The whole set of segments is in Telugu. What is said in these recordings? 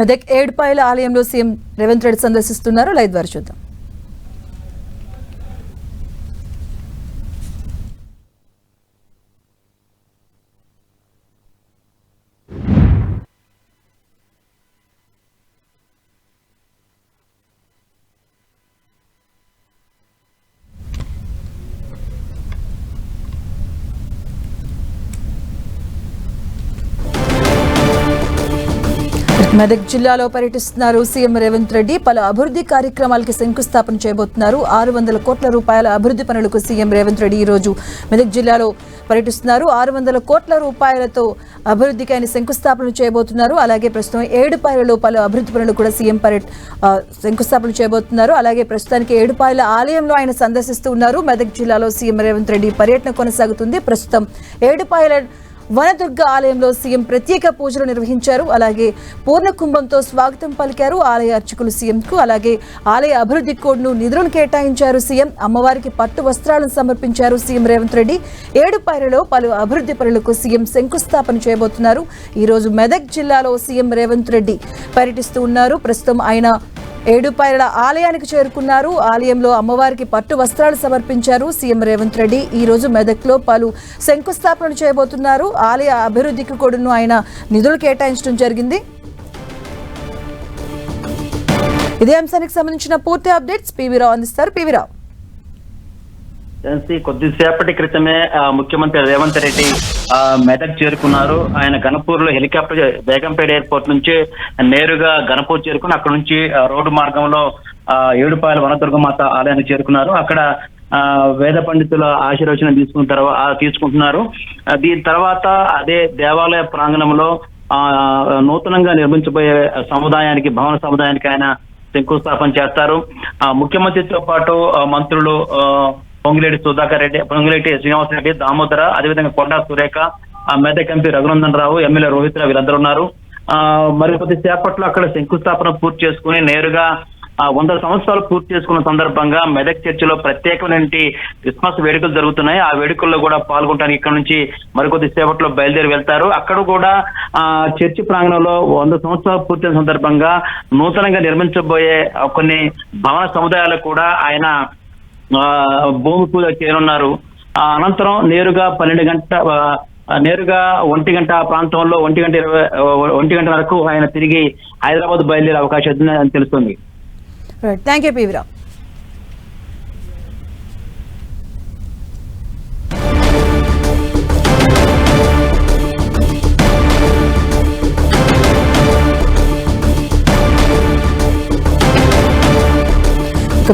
మెదక్ ఏడుపాయల ఆలయంలో సీఎం రేవంత్ రెడ్డి సందర్శిస్తున్నారు. లైవ్ ద్వారా చూద్దాం. మెదక్ జిల్లాలో పర్యటిస్తున్నారు సీఎం రేవంత్ రెడ్డి. పలు అభివృద్ధి కార్యక్రమాలకి శంకుస్థాపన చేయబోతున్నారు. ఆరు వందల కోట్ల రూపాయల అభివృద్ధి పనులకు సీఎం రేవంత్ రెడ్డి ఈరోజు రోజు మెదక్ జిల్లాలో పర్యటిస్తున్నారు. ఆరు వందల కోట్ల రూపాయలతో అభివృద్ధికి ఆయన శంకుస్థాపన చేయబోతున్నారు. అలాగే ప్రస్తుతం ఏడుపాయలలో పలు అభివృద్ధి పనులు కూడా సీఎం పర్యట శంకుస్థాపన చేయబోతున్నారు. అలాగే ప్రస్తుతానికి ఏడుపాయల ఆలయంలో ఆయన సందర్శిస్తూ ఉన్నారు. మెదక్ జిల్లాలో సీఎం రేవంత్ రెడ్డి పర్యటన కొనసాగుతుంది. ప్రస్తుతం ఏడుపాయల వనదుర్గ ఆలయంలో సీఎం ప్రత్యేక పూజలు నిర్వహించారు. అలాగే పూర్ణ కుంభంతో స్వాగతం పలికారు ఆలయ అర్చకులు సీఎంకు. అలాగే ఆలయ అభివృద్ధి కోడ్ను నిధులను కేటాయించారు సీఎం. అమ్మవారికి పట్టు వస్త్రాలను సమర్పించారు సీఎం రేవంత్ రెడ్డి. ఏడుపాయలలో పలు అభివృద్ధి పనులకు సీఎం శంకుస్థాపన చేయబోతున్నారు. ఈరోజు మెదక్ జిల్లాలో సీఎం రేవంత్ రెడ్డి పర్యటిస్తూ ఉన్నారు. ప్రస్తుతం ఆయన ఏడుపాయల ఆలయానికి చేరుకున్నారు. ఆలయంలో అమ్మవారికి పట్టు వస్త్రాలు సమర్పించారు సీఎం రేవంత్ రెడ్డి. ఈ రోజు మెదక్లో పలు శంకుస్థాపనలు చేయబోతున్నారు. ఆలయ అభివృద్ధికి కూడాను ఆయన నిధులు కేటాయించడం జరిగింది. ఇదే అంశానికి సంబంధించిన పూర్తి అప్డేట్స్. పీవీరావు అందిస్తారు. పీవీరావు కొద్దిసేపటి క్రితమే ఆ, ముఖ్యమంత్రి రేవంత్ రెడ్డి ఆ, మెదక్ చేరుకున్నారు. ఆయన గణపూర్లో హెలికాప్టర్ బేగంపేట ఎయిర్పోర్ట్ నుంచి నేరుగా గణపూర్ చేరుకుని అక్కడ నుంచి రోడ్డు మార్గంలో ఆ, ఏడుపాయల వనదుర్గమాత ఆలయానికి చేరుకున్నారు. అక్కడ ఆ, వేద పండితుల ఆశీర్వచనం తీసుకున్న తర్వాత తీసుకుంటున్నారు. దీని తర్వాత అదే దేవాలయ ప్రాంగణంలో ఆ నూతనంగా నిర్మించబోయే సముదాయానికి భవన సముదాయానికి ఆయన శంకుస్థాపన చేస్తారు. ఆ ముఖ్యమంత్రితో పాటు ఆ, మంత్రులు ఆ, పొంగిరెడ్డి సుధాకర్ రెడ్డి పొంగిరెడ్డి శ్రీనివాస రెడ్డి దామోదర అదేవిధంగా కొండా సురేఖ మెదక్ ఎంపీ రఘునందన్ రావు ఎమ్మెల్యే రోహిత్ రావు వీళ్ళందరూ ఉన్నారు. ఆ మరి కొద్దిసేపట్లో అక్కడ శంకుస్థాపన పూర్తి చేసుకుని నేరుగా ఆ వంద సంవత్సరాలు పూర్తి చేసుకున్న సందర్భంగా మెదక్ చర్చిలో ప్రత్యేకమైన క్రిస్మస్ వేడుకలు జరుగుతున్నాయి. ఆ వేడుకల్లో కూడా పాల్గొనడానికి ఇక్కడ నుంచి మరికొద్ది సేపట్లో బయలుదేరి వెళ్తారు. అక్కడ కూడా ఆ చర్చి ప్రాంగణంలో వంద సంవత్సరాలు పూర్తయిన సందర్భంగా నూతనంగా నిర్మించబోయే కొన్ని భవన సముదాయాలకు కూడా ఆయన భూమి పూజ చేయనున్నారు ఆ అనంతరం నేరుగా పన్నెండు గంట నేరుగా ఒంటి గంట ప్రాంతంలో ఒంటి గంట ఇరవై ఒంటి గంట వరకు ఆయన తిరిగి హైదరాబాద్ బయలుదేరే అవకాశం ఉందని తెలుస్తుంది. థ్యాంక్ యూ పీవీరావు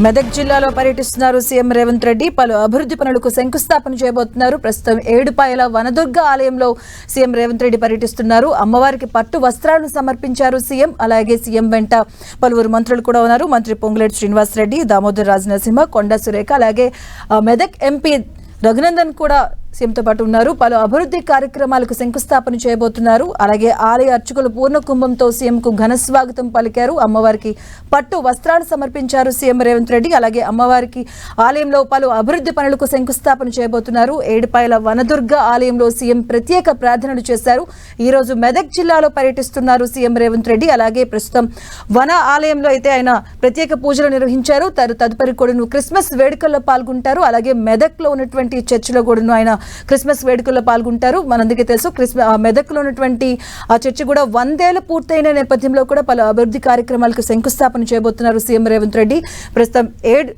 మెదక్ జిల్లాలో పర్యటిస్తున్నారు సీఎం రేవంత్ రెడ్డి. పలు అభివృద్ధి పనులకు శంకుస్థాపన చేయబోతున్నారు. ప్రస్తుతం ఏడుపాయల వనదుర్గ ఆలయంలో సీఎం రేవంత్ రెడ్డి పర్యటిస్తున్నారు. అమ్మవారికి పట్టు వస్త్రాలను సమర్పించారు సీఎం. అలాగే సీఎం వెంట పలువురు మంత్రులు కూడా ఉన్నారు. మంత్రి పొంగులేటి శ్రీనివాస్ రెడ్డి దామోదర్ రాజనరసింహ కొండ సురేఖ అలాగే మెదక్ ఎంపీ రఘునందన్ కూడా సీఎంతో పాటు ఉన్నారు. పలు అభివృద్ధి కార్యక్రమాలకు శంకుస్థాపన చేయబోతున్నారు. అలాగే ఆలయ అర్చకులు పూర్ణ కుంభంతో సీఎంకు ఘన స్వాగతం పలికారు. అమ్మవారికి పట్టు వస్త్రాలు సమర్పించారు సీఎం రేవంత్ రెడ్డి. అలాగే అమ్మవారికి ఆలయంలో పలు అభివృద్ధి పనులకు శంకుస్థాపన చేయబోతున్నారు. ఏడుపాయల వనదుర్గ ఆలయంలో సీఎం ప్రత్యేక ప్రార్థనలు చేశారు. ఈ రోజు మెదక్ జిల్లాలో పర్యటిస్తున్నారు సీఎం రేవంత్ రెడ్డి. అలాగే ప్రస్తుతం వన ఆలయంలో అయితే ఆయన ప్రత్యేక పూజలు నిర్వహించారు. తదుపరి కూడాను క్రిస్మస్ వేడుకల్లో పాల్గొంటారు. అలాగే మెదక్లో ఉన్నటువంటి చర్చిలో కూడాను ఆయన క్రిస్మస్ వేడుకల్లో పాల్గొంటారు. మనందరికీ తెలుసు క్రిస్మస్ మెదక్లో ఉన్నటువంటి ఆ చర్చి కూడా వందేళ్ళు పూర్తయిన నేపథ్యంలో కూడా పలు అభివృద్ధి కార్యక్రమాలకు శంకుస్థాపన చేయబోతున్నారు సీఎం రేవంత్ రెడ్డి. ప్రస్తుతం ఏడు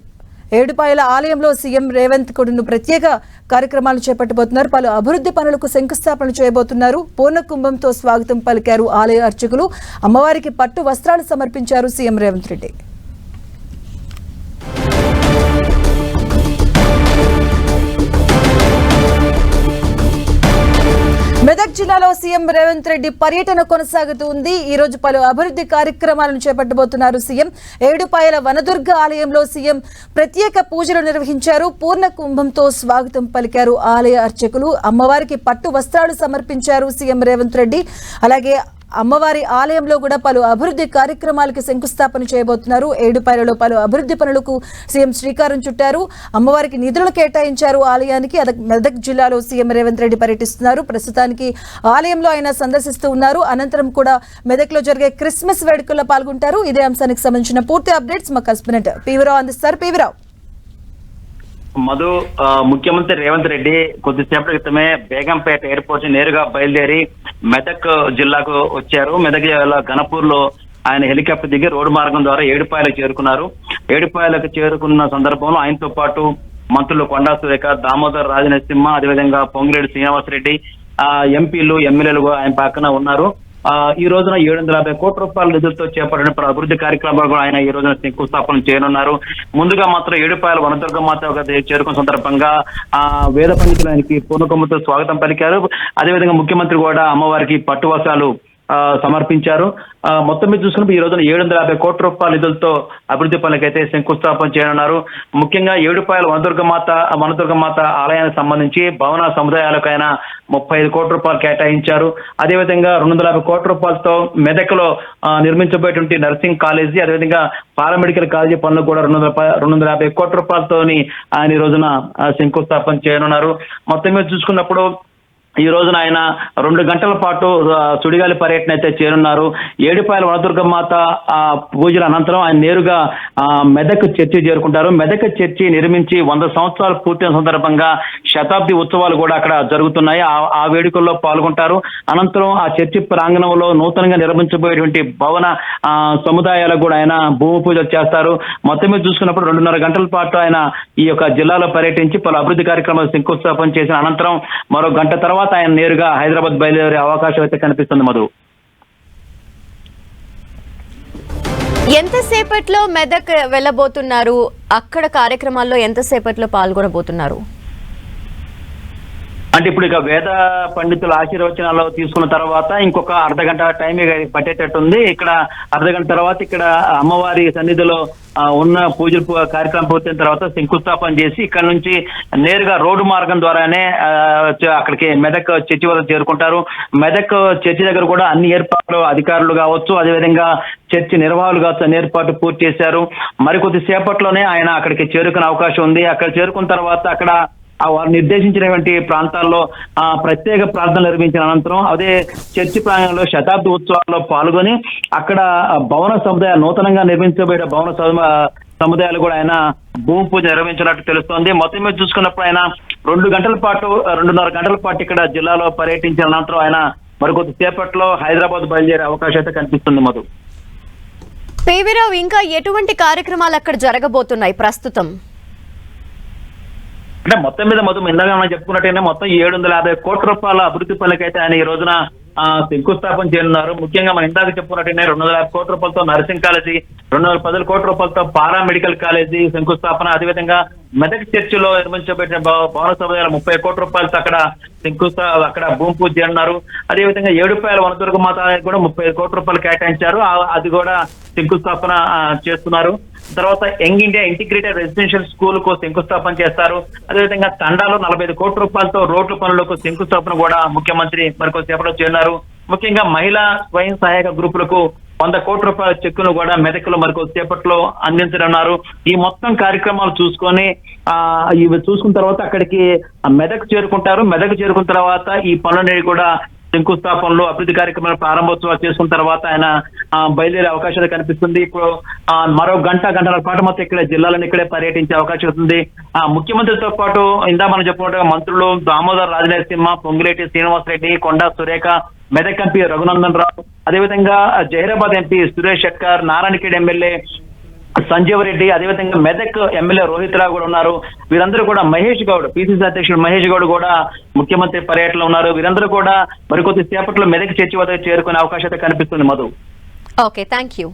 ఏడుపాయల ఆలయంలో సీఎం రేవంత్ కూడాను ప్రత్యేక కార్యక్రమాలు చేపట్టబోతున్నారు. పలు అభివృద్ధి పనులకు శంకుస్థాపన చేయబోతున్నారు. పూర్ణ కుంభంతో స్వాగతం పలికారు ఆలయ అర్చకులు. అమ్మవారికి పట్టు వస్త్రాలు సమర్పించారు సీఎం రేవంత్ రెడ్డి. మెదక్ జిల్లాలో సీఎం రేవంత్ రెడ్డి పర్యటన కొనసాగుతూ ఉంది ఈ రోజు పలు అభివృద్ధి కార్యక్రమాలను చేపట్టబోతున్నారు సీఎం. ఏడుపాయల వనదుర్గ ఆలయంలో సీఎం ప్రత్యేక పూజలు నిర్వహించారు. పూర్ణ కుంభంతో స్వాగతం పలికారు. ఆలయ అర్చకులు అమ్మవారికి పట్టు వస్త్రాలు సమర్పించారు సీఎం రేవంత్ రెడ్డి. అలాగే అమ్మవారి ఆలయంలో కూడా పలు అభివృద్ధి కార్యక్రమాలకి శంకుస్థాపన చేయబోతున్నారు. ఏడుపాయలలో పలు అభివృద్ధి పనులకు సీఎం శ్రీకారం చుట్టారు. అమ్మవారికి నిధులు కేటాయించారు ఆలయానికి. మెదక్ జిల్లాలో సీఎం రేవంత్ రెడ్డి పర్యటిస్తున్నారు. ప్రస్తుతానికి ఆలయంలో ఆయన సందర్శిస్తూ ఉన్నారు. అనంతరం కూడా మెదక్లో జరిగే క్రిస్మస్ వేడుకల్లో పాల్గొంటారు. ఇదే అంశానికి సంబంధించిన పూర్తి అప్డేట్స్ మా కస్బినెట్ పీవీరావు అందిస్తారు. పీవీరావు. మధు ఆ, ముఖ్యమంత్రి రేవంత్ రెడ్డి కొద్దిసేపటి క్రితమే బేగంపేట ఎయిర్పోర్ట్ నేరుగా బయలుదేరి మెదక్ జిల్లాకు వచ్చారు. మెదక్ జిల్లా గణపూర్లో ఆయన హెలికాప్టర్ దిగి రోడ్డు మార్గం ద్వారా ఏడుపాయలకు చేరుకున్నారు. ఏడుపాయలకు చేరుకున్న సందర్భంలో ఆయనతో పాటు మంత్రులు కొండా సురేఖ దామోదర్ రాజనరసింహ అదేవిధంగా పొంగిరెడ్డి శ్రీనివాసరెడ్డి ఆ ఎంపీలు ఎమ్మెల్యేలు ఆయన పక్కన ఉన్నారు. ఈ రోజున ఏడు వందల యాభై కోట్ల రూపాయల నిధులతో చేపట్టిన అభివృద్ధి కార్యక్రమాలు కూడా ఆయన ఈ రోజున శంకుస్థాపన చేయనున్నారు. ముందుగా మాత్రం ఏడుపాయల వనదుర్గ మాత ఒక చేరుకున్న సందర్భంగా ఆ వేద పండితులు ఆయనకి పూర్ణకొమ్మతో స్వాగతం పలికారు. అదేవిధంగా ముఖ్యమంత్రి కూడా అమ్మవారికి పట్టు సమర్పించారు. మొత్తం మీద చూసుకున్నప్పుడు ఈ రోజున ఏడు వందల యాభై కోట్ల రూపాయల నిధులతో అభివృద్ధి పనులకైతే శంకుస్థాపన చేయనున్నారు. ముఖ్యంగా ఏడుపాయల వనదుర్గమాత వనదుర్గమాత ఆలయానికి సంబంధించి భవన సముదాయాలకైనా ముప్పై ఐదు కోట్ల రూపాయలు కేటాయించారు. అదేవిధంగా రెండు వందల యాభై కోట్ల రూపాయలతో మెదక్లో నిర్మించబోయేటువంటి నర్సింగ్ కాలేజీ అదేవిధంగా పారామెడికల్ కాలేజీ పనులు కూడా రెండు వందల రెండు వందల యాభై కోట్ల రూపాయలతోని ఆయన ఈ రోజున శంకుస్థాపన చేయనున్నారు. మొత్తం మీద చూసుకున్నప్పుడు ఈ రోజున ఆయన రెండు గంటల పాటు సుడిగాలి పర్యటన అయితే చేరున్నారు ఏడుపాయల వనదుర్గమాత పూజల అనంతరం ఆయన నేరుగా మెదక్ చర్చి చేరుకుంటారు. మెదక్ చర్చి నిర్మించి వంద సంవత్సరాలు పూర్తయిన సందర్భంగా శతాబ్ది ఉత్సవాలు కూడా అక్కడ జరుగుతున్నాయి. ఆ- ఆ వేడుకల్లో పాల్గొంటారు. అనంతరం ఆ చర్చి ప్రాంగణంలో నూతనంగా నిర్మించబోయేటువంటి భవన ఆ, సముదాయాలకు కూడా ఆయన భూమి పూజ చేస్తారు. మొత్తం మీద చూసుకున్నప్పుడు రెండున్నర గంటల పాటు ఆయన ఈ యొక్క జిల్లాలో పర్యటించి పలు అభివృద్ధి కార్యక్రమాలు శంకుస్థాపన చేసిన అనంతరం మరో గంట తర్వాత ఆయన నేరుగా హైదరాబాద్ బయలుదేరే అవకాశం అయితే కనిపిస్తుంది మధు. ఎంతసేపట్లో మెదక్ వెళ్ళబోతున్నారు? అక్కడ కార్యక్రమాల్లో ఎంతసేపట్లో పాల్గొనబోతున్నారు? అంటే ఇప్పుడు ఇక వేద పండితుల ఆశీర్వచనాలు తీసుకున్న తర్వాత ఇంకొక అర్ధ గంట టైం పట్టేటట్టుంది. ఇక్కడ అర్ధ గంట తర్వాత ఇక్కడ అమ్మవారి సన్నిధిలో ఉన్న పూజలు కార్యక్రమం పూర్తయిన తర్వాత శంకుస్థాపన చేసి ఇక్కడ నుంచి నేరుగా రోడ్డు మార్గం ద్వారానే ఆ, అక్కడికి మెదక్ చర్చి వద్ద చేరుకుంటారు. మెదక్ చర్చి దగ్గర కూడా అన్ని ఏర్పాట్లు అధికారులు కావచ్చు అదేవిధంగా చర్చి నిర్వాహకులు కావచ్చు అన్ని ఏర్పాట్లు పూర్తి చేశారు. మరికొద్ది సేపట్లోనే ఆయన అక్కడికి చేరుకునే అవకాశం ఉంది. అక్కడ చేరుకున్న తర్వాత అక్కడ వారు నిర్దేశించినటువంటి ప్రాంతాల్లో ఆ ప్రత్యేక ప్రార్థనలు నిర్వహించిన అనంతరం అదే చర్చి ప్రాంగణంలో శతాబ్ది ఉత్సవాల్లో పాల్గొని అక్కడ భవన సముదాయ నూతనంగా నిర్మించబడిన భవన సముదాయాలు కూడా ఆయన భూమి పూజ నిర్వహించినట్టు తెలుస్తోంది. మొత్తం మీద చూసుకున్నప్పుడు ఆయన రెండు గంటల పాటు రెండున్నర గంటల పాటు ఇక్కడ జిల్లాలో పర్యటించిన అనంతరం ఆయన మరికొద్ది సేపట్లో హైదరాబాద్ బయలుదేరే అవకాశం అయితే కనిపిస్తుంది మధు. పేవిరావు ఇంకా ఎటువంటి కార్యక్రమాలు అక్కడ జరగబోతున్నాయి ప్రస్తుతం? అంటే మొత్తం మీద మొత్తం ఇందాక మనం చెప్పుకున్నట్టయితే మొత్తం ఏడు వందల యాభై కోట్ల రూపాయల అభివృద్ధి పనులకైతే ఆయన ఈ రోజున ఆ, శంకుస్థాపన చేయనున్నారు. ముఖ్యంగా మనం ఇందాక చెప్పుకున్నట్టయితే రెండు వందల యాభై కోట్ల రూపాయలతో నర్సింగ్ కాలేజీ రెండు వందల పది కోట్ల రూపాయలతో పారా మెడికల్ కాలేజీ శంకుస్థాపన అదేవిధంగా మెదక్ చర్చిలో నిర్మించబడిన భవన సముదాయాల ముప్పై కోట్ల రూపాయలతో అక్కడ శంకుస్థా అక్కడ భూమి పూజ చేయనున్నారు. అదేవిధంగా ఏడుపాయల వనదుర్గ మాత కూడా ముప్పై కోట్ల రూపాయలు కేటాయించారు. అది కూడా శంకుస్థాపన చేస్తున్నారు. తర్వాత యంగ్ ఇండియా ఇంటిగ్రేటెడ్ రెసిడెన్షియల్ స్కూల్కు శంకుస్థాపన చేస్తారు. అదేవిధంగా తండాలో నలభై ఐదు కోట్ల రూపాయలతో రోడ్ల పనులకు శంకుస్థాపన కూడా ముఖ్యమంత్రి మరికొద్దిసేపట్లో చేరినారు. ముఖ్యంగా మహిళా స్వయం సహాయక గ్రూపులకు వంద కోట్ల రూపాయల చెక్కును కూడా మెదక్లో మరికొద్దిసేపట్లో అందించనున్నారు. ఈ మొత్తం కార్యక్రమాలు చూసుకొని ఆ ఇవి చూసుకున్న తర్వాత అక్కడికి మెదక్ చేరుకుంటారు. మెదక్ చేరుకున్న తర్వాత ఈ పనులనేవి కూడా శంకుస్థాపనలు అభివృద్ధి కార్యక్రమాలు ప్రారంభోత్సవాలు చేసుకున్న తర్వాత ఆయన బయలుదేరే అవకాశాలు కనిపిస్తుంది. ఇప్పుడు మరో గంట గంటల పాటు మొత్తం ఇక్కడ జిల్లాలను ఇక్కడే పర్యటించే అవకాశం ఉంది. ఆ ముఖ్యమంత్రితో పాటు ఇందా మనం చెప్పుకుంటే మంత్రులు దామోదర్ రాజనరసింహ పొంగిరెడ్డి శ్రీనివాసరెడ్డి కొండా సురేఖ మెదక్ ఎంపీ రఘునందన్ రావు అదేవిధంగా జహీరాబాద్ ఎంపీ సురేష్ షెట్కర్ నారాయణఖేడ్ ఎమ్మెల్యే సంజీవ్ రెడ్డి అదేవిధంగా మెదక్ ఎమ్మెల్యే రోహిత్ రావు కూడా ఉన్నారు. వీరందరూ కూడా మహేష్ గౌడ్ పిసిసి అధ్యక్షుడు మహేష్ గౌడ్ కూడా ముఖ్యమంత్రి పర్యటనలో ఉన్నారు. వీరందరూ కూడా మరికొద్ది సేపట్లో మెదక్ చర్చి వద్ద చేరుకునే అవకాశం అయితే కనిపిస్తుంది Madhu. Okay thank you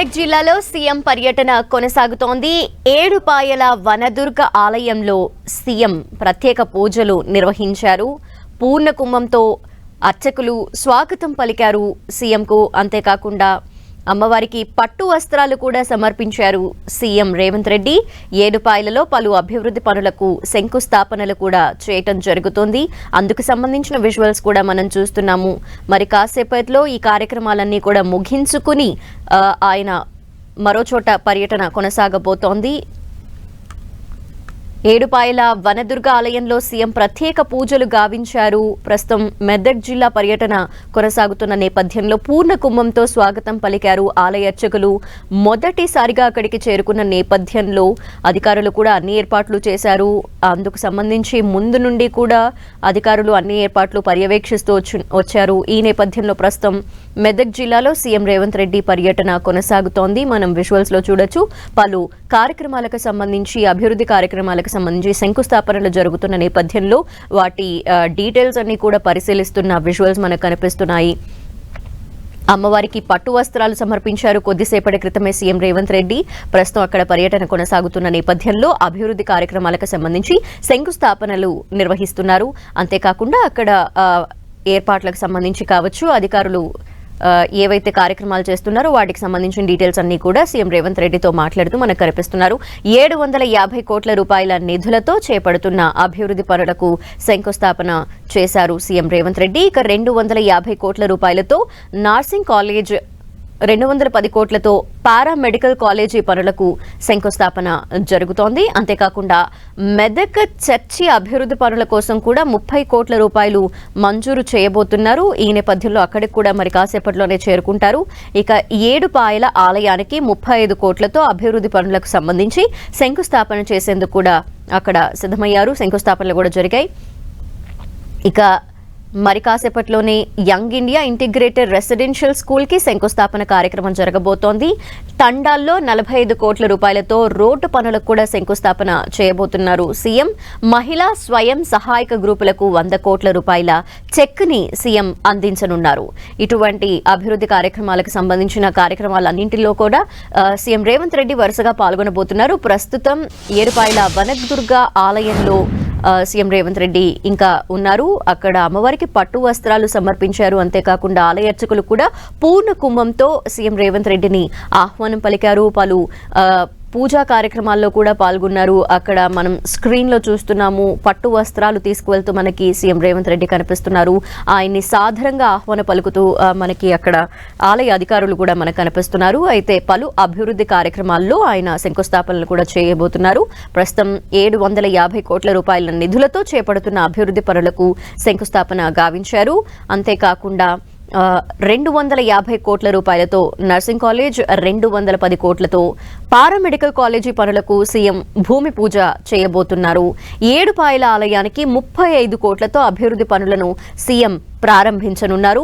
Medak జిల్లాలో సీఎం పర్యటన కొనసాగుతోంది. ఏడుపాయల వనదుర్గ ఆలయంలో సీఎం ప్రత్యేక పూజలు నిర్వహించారు. పూర్ణ కుంభంతో అర్చకులు స్వాగతం పలికారు సీఎంకు. అంతేకాకుండా అమ్మవారికి పట్టు వస్త్రాలు కూడా సమర్పించారు సీఎం రేవంత్ రెడ్డి. ఏడుపాయలలో పలు అభివృద్ధి పనులకు శంకుస్థాపనలు కూడా చేయటం జరుగుతోంది. అందుకు సంబంధించిన విజువల్స్ కూడా మనం చూస్తున్నాము. మరి కాసేపట్లో ఈ కార్యక్రమాలన్నీ కూడా ముగించుకుని ఆయన మరో చోట పర్యటన కొనసాగబోతోంది. ఏడుపాయల వనదుర్గ ఆలయంలో సీఎం ప్రత్యేక పూజలు గావించారు. ప్రస్తుతం మెదక్ జిల్లా పర్యటన కొనసాగుతున్న నేపథ్యంలో పూర్ణ కుంభంతో స్వాగతం పలికారు ఆలయ అర్చకులు. మొదటిసారిగా అక్కడికి చేరుకున్న నేపథ్యంలో అధికారులు కూడా అన్ని ఏర్పాట్లు చేశారు. అందుకు సంబంధించి ముందు నుండి కూడా అధికారులు అన్ని ఏర్పాట్లు పర్యవేక్షిస్తూ వచ్చారు. ఈ నేపథ్యంలో ప్రస్తుతం మెదక్ జిల్లాలో సీఎం రేవంత్ రెడ్డి పర్యటన కొనసాగుతోంది. మనం విజువల్స్లో చూడొచ్చు. పలు కార్యక్రమాలకు సంబంధించి అభివృద్ధి కార్యక్రమాలకు సంబంధించి శంకుస్థాపనలు జరుగుతున్న నేపథ్యంలో వాటి డీటెయిల్స్ అన్ని కూడా పరిశీలిస్తున్న విజువల్స్ మనకు కనిపిస్తున్నాయి. అమ్మవారికి పట్టు వస్త్రాలు సమర్పించారు. కొద్దిసేపటి క్రితమే సీఎం రేవంత్ రెడ్డి ప్రస్తుతం అక్కడ పర్యటన కొనసాగుతున్న నేపథ్యంలో అభివృద్ధి కార్యక్రమాలకు సంబంధించి శంకుస్థాపనలు నిర్వహిస్తున్నారు. అంతేకాకుండా అక్కడ ఏర్పాట్లకు సంబంధించి కావచ్చు అధికారులు ఏవైతే కార్యక్రమాలు చేస్తున్నారో వాటికి సంబంధించిన డీటెయిల్స్ అన్ని కూడా సీఎం రేవంత్ రెడ్డితో మాట్లాడుతూ మనకు కనిపిస్తున్నారు. ఏడు వందల యాభై కోట్ల రూపాయల నిధులతో చేపడుతున్న అభివృద్ధి పనులకు శంకుస్థాపన చేశారు సీఎం రేవంత్ రెడ్డి. ఇక రెండు వందల యాభై కోట్ల రూపాయలతో నార్సింగ్ కాలేజ్ రెండు వందల పది కోట్లతో పారామెడికల్ కాలేజీ పనులకు శంకుస్థాపన జరుగుతోంది. అంతేకాకుండా మెదక్ చర్చి అభివృద్ధి పనుల కోసం కూడా ముప్పై కోట్ల రూపాయలు మంజూరు చేయబోతున్నారు. ఈ నేపథ్యంలో అక్కడికి కూడా మరి కాసేపట్లోనే చేరుకుంటారు. ఇక ఏడుపాయల ఆలయానికి ముప్పై ఐదు కోట్లతో అభివృద్ధి పనులకు సంబంధించి శంకుస్థాపన చేసేందుకు కూడా అక్కడ సిద్ధమయ్యారు. శంకుస్థాపనలు కూడా జరిగాయి. ఇక మరి కాసేపట్లోనే యంగ్ ఇండియా ఇంటిగ్రేటెడ్ రెసిడెన్షియల్ స్కూల్కి శంకుస్థాపన కార్యక్రమం జరగబోతోంది. తండాల్లో నలభై ఐదు కోట్ల రూపాయలతో రోడ్డు పనులకు కూడా శంకుస్థాపన చేయబోతున్నారు సీఎం. మహిళా స్వయం సహాయక గ్రూపులకు వంద కోట్ల రూపాయల చెక్ని సీఎం అందించనున్నారు. ఇటువంటి అభివృద్ధి కార్యక్రమాలకు సంబంధించిన కార్యక్రమాలన్నింటిలో కూడా సీఎం రేవంత్ రెడ్డి వరుసగా పాల్గొనబోతున్నారు. ప్రస్తుతం ఏరుపాయల వనదుర్గ ఆలయంలో సీఎం రేవంత్ రెడ్డి ఇంకా ఉన్నారు. అక్కడ అమ్మవారికి పట్టు వస్త్రాలు సమర్పించారు. అంతేకాకుండా ఆలయ అర్చకులు కూడా పూర్ణ కుంభంతో సీఎం రేవంత్ రెడ్డిని ఆహ్వానం పలికారు. పలు పూజా కార్యక్రమాల్లో కూడా పాల్గొన్నారు. అక్కడ మనం స్క్రీన్లో చూస్తున్నాము పట్టు వస్త్రాలు తీసుకువెళ్తూ మనకి సీఎం రేవంత్ రెడ్డి కనిపిస్తున్నారు. ఆయన్ని సాధారణంగా ఆహ్వాన పలుకుతూ మనకి అక్కడ ఆలయ అధికారులు కూడా మనకు కనిపిస్తున్నారు. అయితే పలు అభివృద్ధి కార్యక్రమాల్లో ఆయన శంకుస్థాపనలు కూడా చేయబోతున్నారు. ప్రస్తుతం ఏడు వందల యాభై కోట్ల రూపాయల నిధులతో చేపడుతున్న అభివృద్ధి పనులకు శంకుస్థాపన గావించారు. అంతేకాకుండా రెండు వందల యాభై కోట్ల రూపాయలతో నర్సింగ్ కాలేజ్ రెండు వందల పది కోట్లతో పారామెడికల్ కాలేజీ పనులకు సీఎం భూమి పూజ చేయబోతున్నారు. ఏడుపాయల ఆలయానికి ముప్పై ఐదు కోట్లతో అభివృద్ధి పనులను సీఎం ప్రారంభించనున్నారు.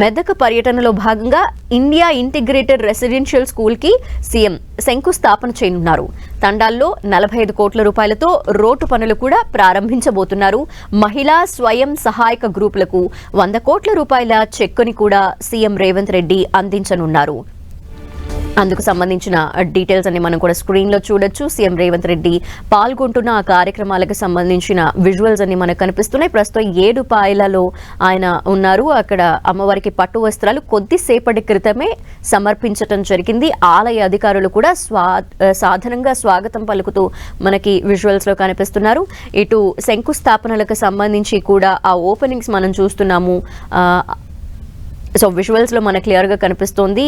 మెదక్ పర్యటనలో భాగంగా ఇండియా ఇంటిగ్రేటెడ్ రెసిడెన్షియల్ స్కూల్కి సీఎం శంకుస్థాపన చేయనున్నారు. తండాల్లో నలభై ఐదు కోట్ల రూపాయలతో రోడ్డు పనులు కూడా ప్రారంభించబోతున్నారు. మహిళా స్వయం సహాయక గ్రూపులకు వంద కోట్ల రూపాయల చెక్కు చెక్కుని కూడా సీఎం రేవంత్ రెడ్డి అందించనున్నారు. అందుకు సంబంధించిన డీటెయిల్స్ అన్ని మనం కూడా స్క్రీన్లో చూడొచ్చు. సీఎం రేవంత్ రెడ్డి పాల్గొంటున్న ఆ కార్యక్రమాలకు సంబంధించిన విజువల్స్ అన్ని మనకు కనిపిస్తున్నాయి. ప్రస్తుతం ఏడు పాయలలో ఆయన ఉన్నారు. అక్కడ అమ్మవారికి పట్టు వస్త్రాలు కొద్దిసేపటి క్రితమే సమర్పించటం జరిగింది. ఆలయ అధికారులు కూడా స్వా సాధారణంగా స్వాగతం పలుకుతూ మనకి విజువల్స్లో కనిపిస్తున్నారు. ఇటు శంకుస్థాపనలకు సంబంధించి కూడా ఆ ఓపెనింగ్స్ మనం చూస్తున్నాము. సో విజువల్స్లో మనకు క్లియర్గా కనిపిస్తోంది.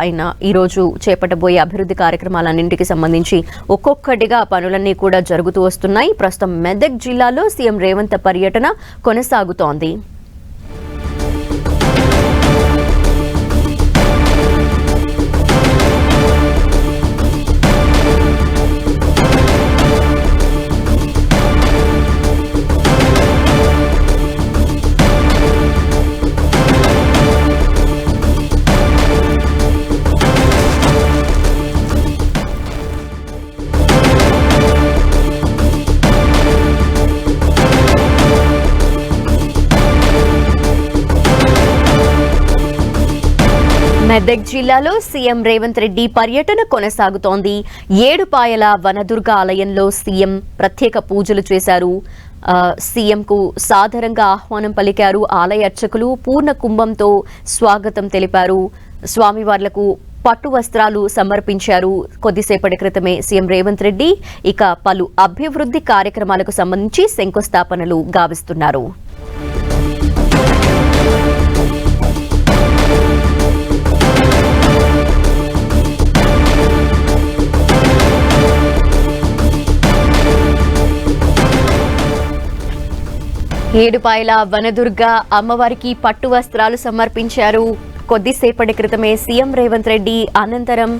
ఆయన ఈ రోజు చేపట్టబోయే అభివృద్ధి కార్యక్రమాలన్నింటికి సంబంధించి ఒక్కొక్కటిగా పనులన్నీ కూడా జరుగుతూ వస్తున్నాయి. ప్రస్తుతం మెదక్ జిల్లాలో సీఎం రేవంత్ పర్యటన కొనసాగుతోంది. మెదక్ జిల్లాలో సీఎం రేవంత్ రెడ్డి పర్యటన కొనసాగుతోంది. ఏడుపాయల వనదుర్గ ఆలయంలో సీఎం ప్రత్యేక పూజలు చేశారు. సీఎంకు సాధారణంగా ఆహ్వానం పలికారు ఆలయ అర్చకులు. పూర్ణ కుంభంతో స్వాగతం తెలిపారు. స్వామివార్లకు పట్టు వస్త్రాలు సమర్పించారు. కొద్దిసేపటి క్రితమే సీఎం రేవంత్ రెడ్డి ఇక పలు అభివృద్ధి కార్యక్రమాలకు సంబంధించి శంకుస్థాపనలు గావిస్తున్నారు. ఏడుపాయల వనదుర్గ అమ్మవారికి పట్టు వస్త్రాలు సమర్పించారు. కొద్దిసేపటి క్రితమే సీఎం రేవంత్ రెడ్డి అనంతరం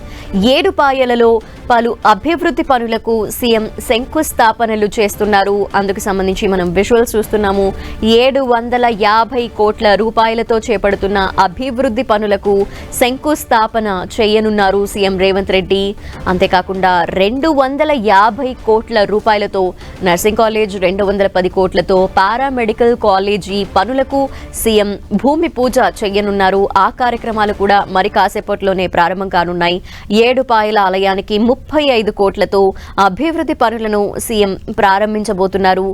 ఏడుపాయలలో పలు అభివృద్ధి పనులకు సీఎం శంకుస్థాపనలు చేస్తున్నారు. అందుకు సంబంధించి మనం విజువల్స్ చూస్తున్నాము. ఏడు వందల యాభై కోట్ల రూపాయలతో చేపడుతున్న అభివృద్ధి పనులకు శంకుస్థాపన చేయనున్నారు సీఎం రేవంత్ రెడ్డి. అంతేకాకుండా రెండు వందల యాభై కోట్ల రూపాయలతో నర్సింగ్ కాలేజ్ రెండు వందల పది కోట్లతో పారామెడికల్ కాలేజీ పనులకు సీఎం భూమి పూజ చేయనున్నారు. ఆ కార్యక్రమాలు కూడా మరి కాసేపట్లోనే ప్రారంభం కానున్నాయి. ఏడుపాయల ఆలయానికి ముప్పై ఐదు కోట్లతో అభివృద్ధి పనులను సీఎం ప్రారంభించబోతున్నారు.